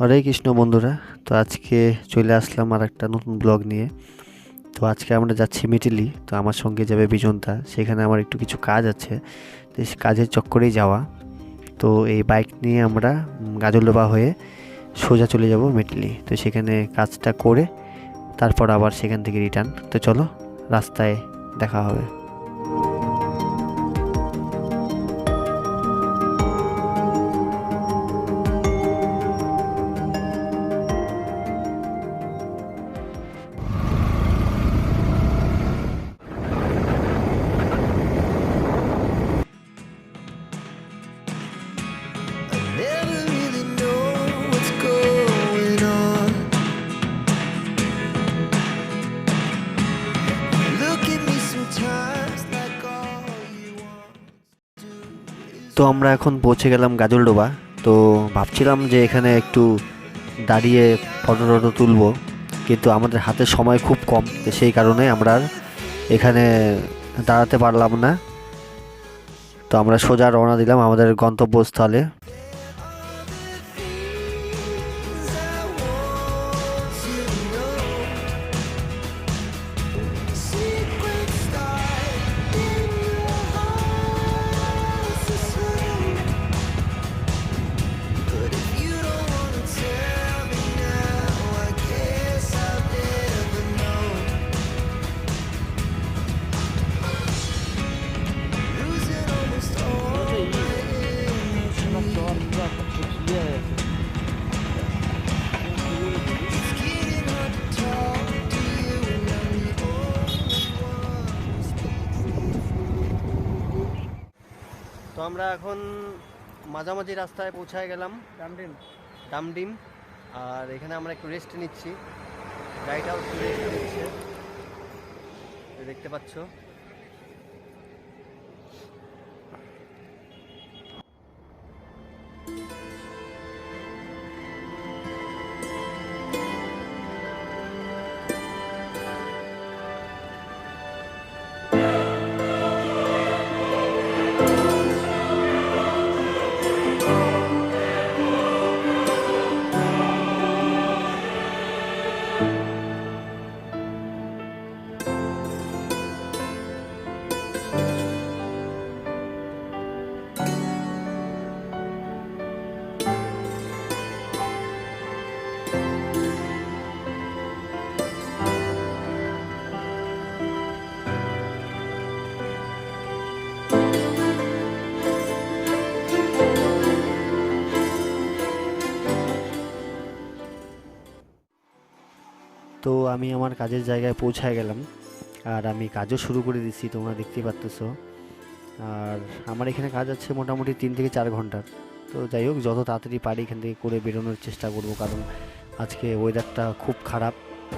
হরে কৃষ্ণ বন্ধুরা, তো আজকে চলে আসলাম আর একটা নতুন ব্লগ নিয়ে। তো আজকে আমরা যাচ্ছি মিটিলি, তো আমার সঙ্গে যাবে বিজনতা। সেখানে আমার একটু কিছু কাজ আছে, তো সেই কাজের চক্করেই যাওয়া। তো এই বাইক নিয়ে আমরা গাজলডোবা হয়ে সোজা চলে যাব মিটলি। তো সেখানে কাজটা করে তারপর আবার সেখান থেকে রিটার্ন। তো চলো, রাস্তায় দেখা হবে। তো আমরা এখন পৌঁছে গেলাম গাজলডোবা। তো ভাবছিলাম যে এখানে একটু দাঁড়িয়ে ফটো টটো তুলব, কিন্তু আমাদের হাতে সময় খুব কম। সেই কারণে আমরা এখানে দাঁড়াতে পারলাম না। তো আমরা সোজা রওনা দিলাম আমাদের গন্তব্যস্থলে। আমরা এখন মাঝামাঝি রাস্তায় পৌঁছায় গেলাম। ডামডিম। ডামডিম। আর এখানে আমরা একটু রেস্ট নিচ্ছি। গাড়িটাও একটু রেস্ট নিচ্ছে। দেখতে পাচ্ছ? তো আমি আমার কাজের জায়গায় পৌঁছায় গেলাম। আর আমি কাজও শুরু করে দিচ্ছি তোমরা দেখতেই পারতেছো। আর আমার এখানে কাজ আছে মোটামুটি তিন থেকে চার ঘণ্টার তো যাই হোক, যত তাড়াতাড়ি পারি এখান থেকে করে বেরোনোর চেষ্টা করব, কারণ আজকে ওয়েদারটা খুব খারাপ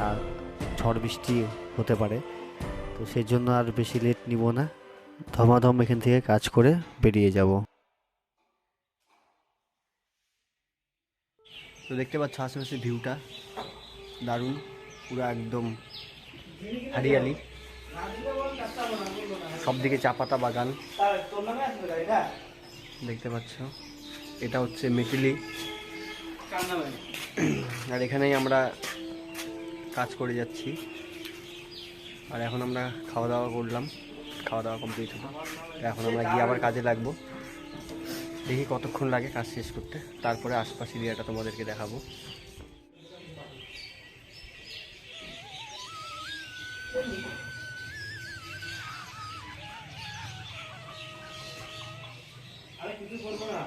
আর ঝড় বৃষ্টি হতে পারে। তো সেই জন্য আর বেশি লেট নিব না। ধমাধম এখান থেকে কাজ করে বেরিয়ে যাব। তো দেখতে পাচ্ছ আশেপাশে ভিউটা দারুণ। পুরো একদম হারিয়ালি। সব দিকে চা পাতা বাগান। দেখতে পাচ্ছ। এটা হচ্ছে মেটিলি। আর এখানেই আমরা কাজ করে যাচ্ছি। আর এখন আমরা খাওয়া দাওয়া করলাম। খাওয়া দাওয়া কমপ্লিট হলো এখন আমরা গিয়ে আবার কাজে লাগবো। দেখি কতক্ষণ লাগে কাজ শেষ করতে। তারপরে আশপাশ এরিয়াটা তোমাদেরকে দেখাবো। কিছু করবো না